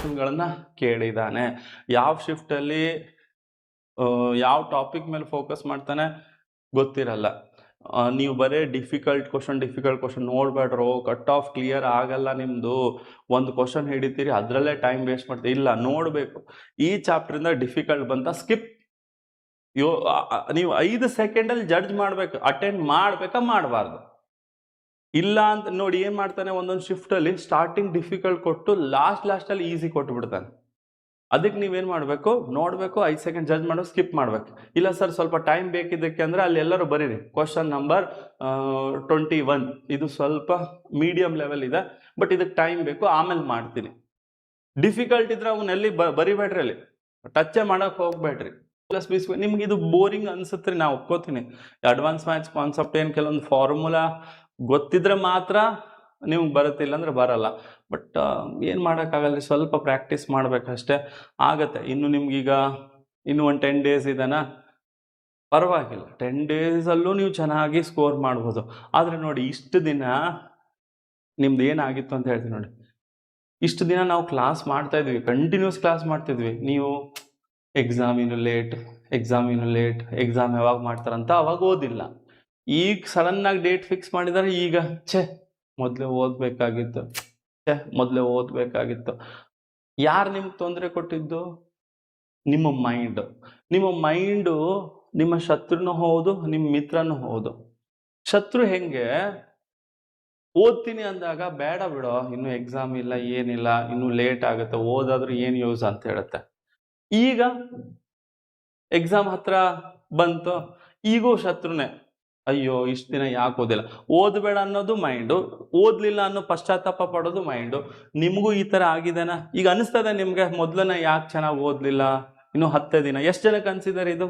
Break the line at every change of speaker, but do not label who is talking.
ಕ್ವಶನ್ಗಳನ್ನ ಕೇಳಿದ್ದಾನೆ ಯಾವ ಶಿಫ್ಟಲ್ಲಿ ಯಾವ ಟಾಪಿಕ್ ಮೇಲೆ ಫೋಕಸ್ ಮಾಡ್ತಾನೆ ಗೊತ್ತಿರಲ್ಲ. ನೀವು ಬರೀ ಡಿಫಿಕಲ್ಟ್ ಕ್ವಶನ್ ಡಿಫಿಕಲ್ಟ್ ಕ್ವಶನ್ ನೋಡ್ಬೇಡ್ರೋ ಕಟ್ ಆಫ್ ಕ್ಲಿಯರ್ ಆಗಲ್ಲ ನಿಮ್ಮದು ಒಂದು ಕ್ವಶನ್ ಹಿಡಿತೀರಿ, ಅದರಲ್ಲೇ ಟೈಮ್ ವೇಸ್ಟ್ ಮಾಡ್ತೀರಿ. ಇಲ್ಲ, ನೋಡಬೇಕು. ಈ ಚಾಪ್ಟ್ರಿಂದ ಡಿಫಿಕಲ್ಟ್ ಬಂತ ಸ್ಕಿಪ್ ಯೋ ನೀವು ಐದು ಸೆಕೆಂಡಲ್ಲಿ ಜಡ್ಜ್ ಮಾಡ್ಬೇಕು ಅಟೆಂಡ್ ಮಾಡಬೇಕಾ ಮಾಡಬಾರ್ದು. ಇಲ್ಲ ಅಂತ ನೋಡಿ ಏನ್ ಮಾಡ್ತಾನೆ? ಒಂದೊಂದು ಶಿಫ್ಟ್ ಅಲ್ಲಿ ಸ್ಟಾರ್ಟಿಂಗ್ ಡಿಫಿಕಲ್ಟ್ ಕೊಟ್ಟು ಲಾಸ್ಟ್ ಲಾಸ್ಟ್ ಅಲ್ಲಿ ಈಸಿ ಕೊಟ್ಟು ಬಿಡ್ತಾನೆ ಅದಕ್ಕೆ ನೀವೇನ್ ಮಾಡಬೇಕು? ನೋಡ್ಬೇಕು, ಐದು ಸೆಕೆಂಡ್ ಜಡ್ಜ್ ಮಾಡೋ ಸ್ಕಿಪ್ ಮಾಡ್ಬೇಕು. ಇಲ್ಲ ಸರ್ ಸ್ವಲ್ಪ ಟೈಮ್ ಬೇಕಿದ್ದಕ್ಕೆ ಅಂದ್ರೆ ಅಲ್ಲಿ ಎಲ್ಲರೂ ಬರೀರಿ. ಕ್ವಶನ್ ನಂಬರ್ ಟ್ವೆಂಟಿ ಒನ್ ಇದು ಸ್ವಲ್ಪ ಮೀಡಿಯಂ ಲೆವೆಲ್ ಇದೆ ಬಟ್ ಇದಕ್ಕೆ ಟೈಮ್ ಬೇಕು, ಆಮೇಲೆ ಮಾಡ್ತೀನಿ. ಡಿಫಿಕಲ್ಟ್ ಇದ್ರೆ ಅವನ್ನೆಲ್ಲಿ ಬ, ಬರಿಬೇಡ್ರಿ ಅಲ್ಲಿ. ಟಚ್ಚೇ ಮಾಡಕ್ ಹೋಗ್ಬೇಡ್ರಿ. ಪ್ಲಸ್ ಬಿ ನಿಮ್ಗೆ ಇದು ಬೋರಿಂಗ್ ಅನ್ಸುತ್ತೆ ನಾ ಒಪ್ಕೋತೀನಿ. ಅಡ್ವಾನ್ಸ್ ಮ್ಯಾಚ್ ಕಾನ್ಸೆಪ್ಟ್ ಏನು? ಕೆಲವೊಂದು ಫಾರ್ಮುಲಾ ಗೊತ್ತಿದ್ರೆ ಮಾತ್ರ ನಿಮ್ಗೆ ಬರುತ್ತಿಲ್ಲ ಅಂದ್ರೆ ಬರಲ್ಲ. ಬಟ್ ಏನು ಮಾಡೋಕ್ಕಾಗಲ್ಲ ಸ್ವಲ್ಪ ಪ್ರಾಕ್ಟೀಸ್ ಮಾಡ್ಬೇಕಷ್ಟೇ. ಆಗತ್ತೆ. ಇನ್ನು ನಿಮ್ಗೀಗ ಇನ್ನು ಒಂದು ಟೆನ್ ಡೇಸ್ ಇದೆನಾ? ಪರವಾಗಿಲ್ಲ. ಟೆನ್ ಡೇಸಲ್ಲೂ ನೀವು ಚೆನ್ನಾಗಿ ಸ್ಕೋರ್ ಮಾಡ್ಬೋದು. ಆದರೆ ನೋಡಿ, ಇಷ್ಟು ದಿನ ನಿಮ್ದು ಏನಾಗಿತ್ತು ಅಂತ ಹೇಳ್ತೀನಿ ನೋಡಿ. ಇಷ್ಟು ದಿನ ನಾವು ಕ್ಲಾಸ್ ಮಾಡ್ತಾ ಇದ್ವಿ. ಕಂಟಿನ್ಯೂಸ್ ಕ್ಲಾಸ್ ಮಾಡ್ತಿದ್ವಿ ನೀವು ಎಕ್ಸಾಮ್ ಇನ್ನು ಲೇಟ್ ಎಕ್ಸಾಮ್ ಇನ್ನು ಲೇಟ್ ಎಕ್ಸಾಮ್ ಯಾವಾಗ ಮಾಡ್ತಾರಂತ ಅವಾಗ ಓದಿಲ್ಲ. ಈಗ ಸಡನ್ನಾಗಿ ಡೇಟ್ ಫಿಕ್ಸ್ ಮಾಡಿದಾರೆ, ಈಗ ಛೇ, ಮೊದಲೇ ಓದಬೇಕಾಗಿತ್ತು. ಛೇ, ಮೊದಲೇ ಓದಬೇಕಾಗಿತ್ತು. ಯಾರು ನಿಮ್ಗೆ ತೊಂದರೆ ಕೊಟ್ಟಿದ್ದು? ನಿಮ್ಮ ಮೈಂಡ್ ನಿಮ್ಮ ಮೈಂಡು ನಿಮ್ಮ ಶತ್ರುನೂ ಹೌದು, ನಿಮ್ಮ ಮಿತ್ರನೂ ಹೌದು. ಶತ್ರು ಹೆಂಗೆ? ಓದ್ತೀನಿ ಅಂದಾಗ, ಬೇಡ ಬಿಡೋ, ಇನ್ನು ಎಕ್ಸಾಮ್ ಇಲ್ಲ, ಏನಿಲ್ಲ, ಇನ್ನು ಲೇಟ್ ಆಗುತ್ತೆ, ಓದಾದ್ರೂ ಏನು ಯೂಸ್ ಅಂತ ಹೇಳುತ್ತೆ. ಈಗ ಎಕ್ಸಾಮ್ ಹತ್ರ ಬಂತು, ಈಗೂ ಶತ್ರುನೇ. ಅಯ್ಯೋ, ಇಷ್ಟು ದಿನ ಯಾಕೆ ಓದಿಲ್ಲ? ಓದಬೇಡ ಅನ್ನೋದು ಮೈಂಡು ಓದ್ಲಿಲ್ಲ ಅನ್ನೋ ಪಶ್ಚಾತ್ತಾಪ ಪಡೋದು ಮೈಂಡು ನಿಮಗೂ ಈ ಥರ ಆಗಿದೆನ? ಈಗ ಅನಿಸ್ತದೆ ನಿಮಗೆ ಮೊದಲನೇ ಯಾಕೆ ಚೆನ್ನಾಗಿ ಓದಲಿಲ್ಲ? ಇನ್ನು ಹತ್ತೇ ದಿನ. ಎಷ್ಟು ಜನಕ್ಕೆ ಅನಿಸಿದ್ದಾರೆ ಇದು?